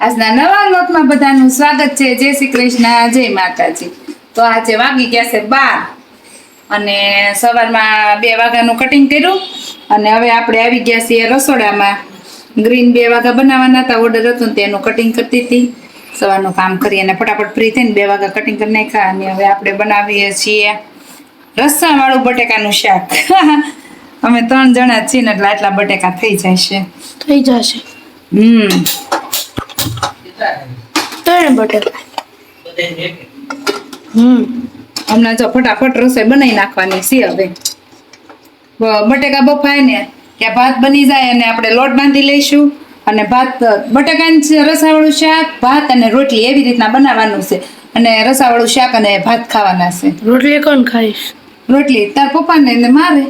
આજના નવા લોકમાં બધાનું સ્વાગત છે. જય શ્રી કૃષ્ણ જય માતાજી. તો આજે વાગી ગયા છે બાર અને સવારમાં બે વાગ્યાનું કટિંગ કર્યું અને હવે આપણે આવી ગયા છીએ રસોડામાં. ગ્રીન બે વાગ્યા બનાવવાના હતા ઓર્ડર હતું ને તેનું કટિંગ કરતી હતી. સવારનું કામ કરી અને ફટાફટ ફ્રી થઈને બે વાગ્યા કટિંગ કરી નાખ્યા અને હવે આપણે બનાવીએ છીએ રસાવાળું બટેકાનું શાક. અમે ત્રણ જણા છીએ ને એટલે આટલા બટેકા થઈ જાય છે થઈ જશે. હમ. ત્રણ બટેકા હમ. હમણાં જો ફટાફટ રસોઈ બનાવી નાખવાની છે હવે. બટેકા બફાય ને ત્યાં ભાત બની જાય અને આપણે લોટ બાંધી લઈશું. અને ભાત બટેકાની રસાવાળું શાક ભાત અને રોટલી એવી રીતના બનાવવાનું છે. અને રસાવાળું શાક અને ભાત ખાવાના છે. રોટલી કોણ ખાઈશ? રોટલી તાર પપ્પાને ને મારે.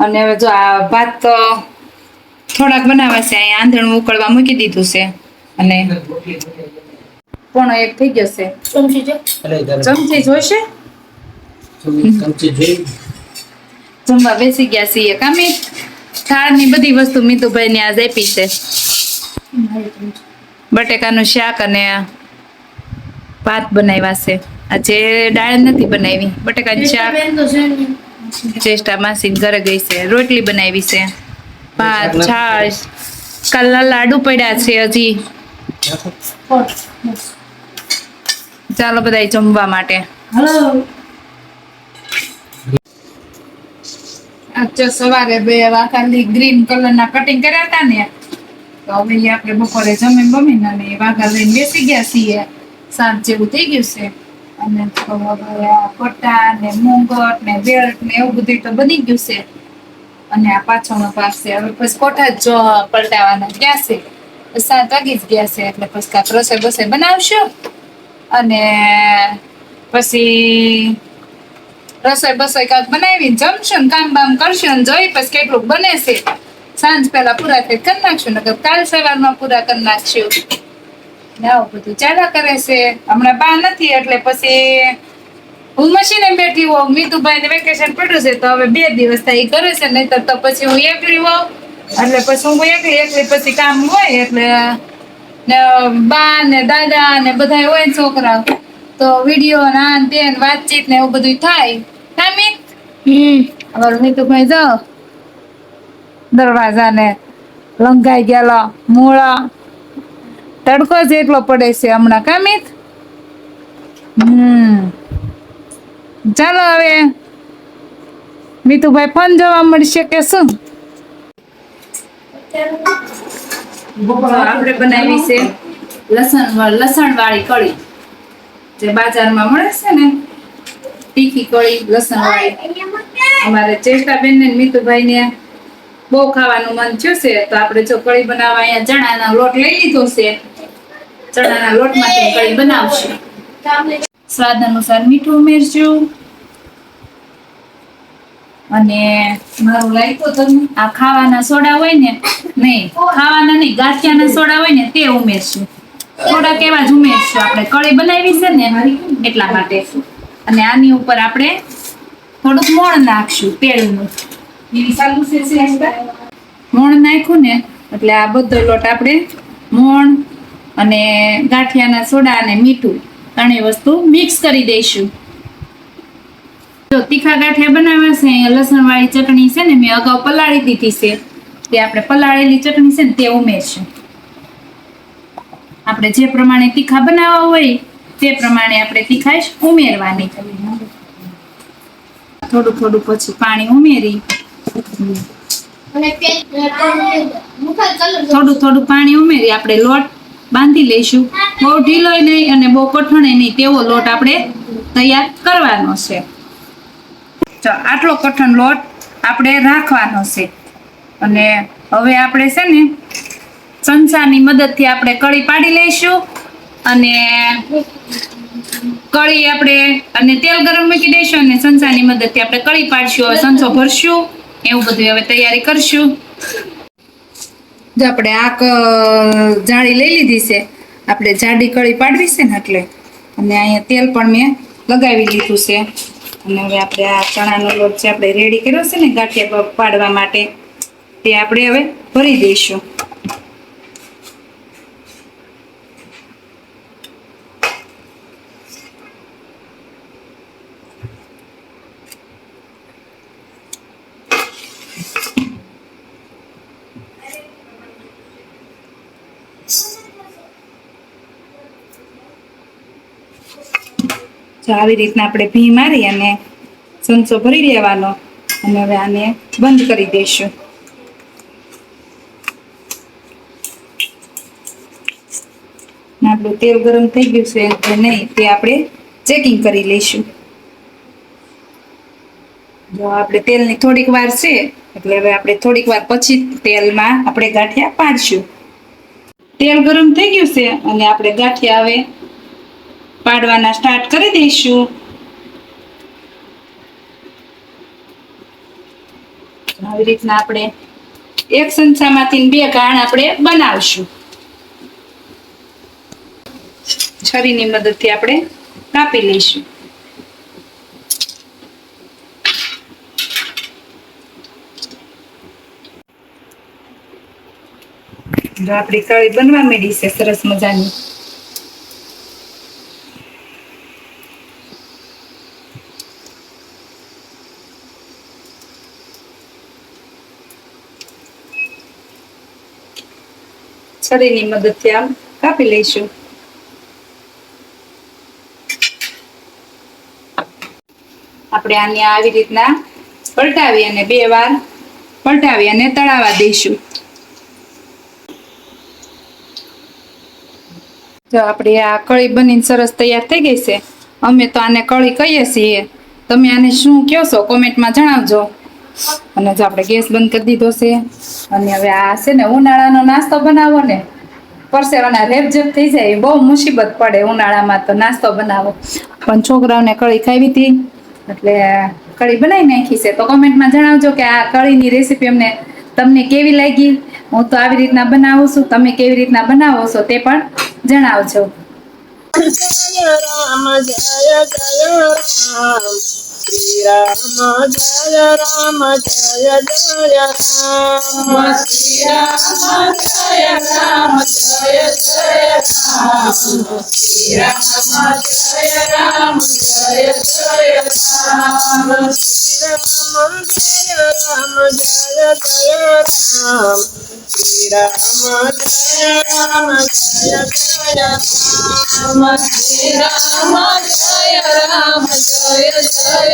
અને હવે જો આ ભાત તો થોડાક બનાવવા છે. અહીંયા આંધણું ઉકળવા મૂકી દીધું છે. અને પોણો એક થઈ ગયો છે. ચમચી જોઈશે? જમવા બેસી ગયા છીએ કામે. થાળની બધી વસ્તુ મીતુભાઈ ને આજ આપી છે. બટેકાનું શાક અને ભાત બનાવ્યા છે. આજે દાળ નથી બનાવી બટેકાનું શાક. ચેષ્ટા માસી ઘરે ગઈ છે. રોટલી બનાવી છે. ભાત, છાશ લાડુ પડ્યા છે હજી. ચાલો બધા જમવા માટે. આજે સવારે બે વાઘાલી ગ્રીન કલરના કટિંગ કર્યા હતા ને, તો હવે આપણે બપોરે જમીન બમીને અને વાઘા લઈને બેસી ગયા છીએ. સાંજ જેવું થઈ ગયું છે. અને પટ્ટા ને મુંગટ ને બેલ્ટ ને એવું બધું તો બની ગયું છે. અને આ પાછળનો ભાગ છે. હવે પછી કોઠા જ પલટાવાના. ગયા છે. સાત વાગી જ ગયા છે એટલે પછી કાંક રસોઈ બસોઈ બનાવશું? અને પછી રસોઈ બસોઈ કાંક બનાવીને જમશું ને કામ બામ કરશું ને જોઈ પછી કેટલું બને છે. સાંજ પહેલા પૂરા થઈ કરી નાખશું ને કાલ સવારમાં પૂરા કરી નાખશું. આવું બધું ચાલ્યા કરે છે. હમણાં બા નથી એટલે પછી હું મશીને બેઠી હોઉં મીતુભાઈ ને વેકેશન પડ્યું છે તો હવે બે દિવસ થાય કરે છે નહીતર તો પછી હું એકલી હોઉં. એટલે પછી હું એકલી એકલી પછી કામ હોય એટલે ને બા ને દાદા ને બધા હોય ને છોકરા તો વીડિયો ને આ ને તે ને વાતચીત ને એવું બધું થાય. મિત? હમ. અમારું મીતુભાઈ જાઓ દરવાજાને લંઘાઈ ગયેલો મૂળો તડકો જ એટલો પડે છે હમણાં. કામિત હમ. ચાલો હવે મીતુભાઈ ફોન જોવા મળશે કે શું? આપણે બનાવી છે લસણ લસણ વાળી કળી. જે બાજારમાં મળે છે ને, તીખી કળી લસણ વાળી અમારે ચેષ્ટાબેન ને મીતુભાઈ ને બહુ ખાવાનું મન થયું છે, તો આપણે જો કળી બનાવવા અહીંયા ચણાના લોટ લઈ લીધો છે. ચણાના લોટમાંથી કળી બનાવશું. સ્વાદ અનુસાર મીઠું ઉમેરશું અને મારું લાગ્યું તમને આ ખાવાના સોડા હોય ને નહીં ખાવાના નહીં ગાંઠિયાના સોડા હોય ને તે ઉમેરશું. થોડાક એવા જ ઉમેરશું આપણે. કળી બનાવી છે ને એટલા માટે. અને આની ઉપર આપણે થોડુંક મોણ નાખશું તેલનું. મોણ નાખ્યું ને એટલે આ બધો લોટ આપણે મોણ અને ગાંઠિયાના સોડા અને મીઠું ત્રણેય વસ્તુ મિક્સ કરી દઈશું. જો તીખા ગાંઠિયા બનાવ્યા છે અહીંયા લસણવાળી ચટણી છે ને મેં અગાઉ પલાળી દીધી છે. તે આપણે પલાળેલી ચટણી છે ને તે ઉમેરશું. આપણે જે પ્રમાણે તીખા બનાવવા હોય તે પ્રમાણે આપણે તીખાશ ઉમેરવાની. થોડું થોડું પછી પાણી ઉમેરી. થોડું થોડું પાણી ઉમેરી આપણે લોટ બાંધી લઈશું. બહુ ઢીલોય નહીં અને બહુ કઠણે નહીં, તેવો લોટ આપણે તૈયાર કરવાનો છે. તો આટલો કઠણ લોટ આપણે રાખવાનો છે. અને હવે આપણે છે ને ચમચાની મદદથી આપણે કળી પાડી લઈશું અને કળી આપણે અને તેલ ગરમ મૂકી દઈશું અને સંસારની મદદથી આપણે કળી પાડશું, હવે સંસો ભરશું. એવું બધું હવે તૈયારી કરશું. જો આપણે આક જાળી લઈ લીધી છે, આપણે જાડી કળી પાડવી છે ને એટલે, અને અહીંયા તેલ પણ મેં લગાવી લીધું છે. અને હવે આપણે આ ચણાનો લોટ જે આપણે રેડી કર્યો છે ને ગાંઠિયા પાડવા માટે, તે આપણે હવે ભરી દઈશું. જો આવી રીતના આપણે ભી મારી અને સંચો ભરી લેવાનો અને હવે આને બંધ કરી દઈશું. આપણું તેલ ગરમ થઈ ગયું છે કે નહીં, તે આપણે ચેકિંગ કરી લઈશું. જો આપણે તેલની થોડીક વાર છે, એટલે હવે આપણે થોડીક વાર પછી તેલમાં આપણે ગાંઠિયા પાડશું. તેલ ગરમ થઈ ગયું છે અને આપણે ગાંઠિયા હવે પાડવાના સ્ટાર્ટ કરી દઈશું. આવી રીતના આપણે એક સંસામાંથી બે ગાણ આપણે બનાવશું. છરીની મદદથી આપણે કાપી લઈશું. આપણી કળી બનવા માંડી છે, સરસ મજાની. છરીની મદદથી આમ કાપી લઈશું. આપણે આને આવી રીતના પલટાવી અને બે વાર પલટાવી અને તળાવા દઈશું. જો આપણી આ કળી બનીને સરસ તૈયાર થઈ ગઈ છે. અમે તો આને કળી કહીએ છીએ. તમે આને શું કહો છો? કોમેન્ટમાં જણાવજો. અને જો આપણે ગેસ બંધ કરી દીધો છે, અને હવે આ છે ને ઉનાળાનો નાસ્તો બનાવો ને, પરસેવાના રેપઝેપ થઈ જાય બહુ મુસીબત પડે ઉનાળામાં તો નાસ્તો બનાવો. પણ છોકરાઓને કળી ખાવી હતી, એટલે કળી બનાવી નાખી છે. તો કોમેન્ટમાં જણાવજો કે આ કળીની રેસીપી અમને તમને કેવી લાગી? હું તો આવી રીતના બનાવું છું, તમે કેવી રીતના બનાવો છો તે પણ જણાવજો. રામ, જય Shri Rama Jaya Rama Jaya Jaya Rama Rama Jaya Rama Jaya Jaya Rama Jaya Rama Jaya Jaya Rama Rama Jaya Rama Jaya Jaya Rama Rama Jaya Rama Jaya Jaya Rama Rama Jaya Rama Jaya Jaya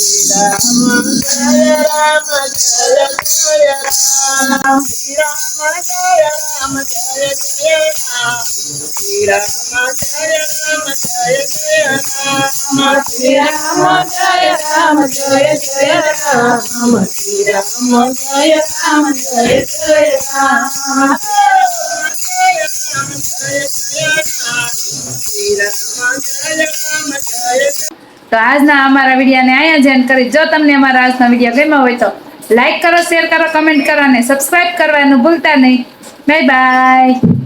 તો આજના અમારા વિડીયોને અહીંયા જેન કરી, જો તમને અમારા આજના વીડિયો ગમ્યો હોય તો લાઈક કરો શેર કરો કમેન્ટ કરો અને સબસ્ક્રાઇબ કરવાનું ભૂલતા નહીં. Bye bye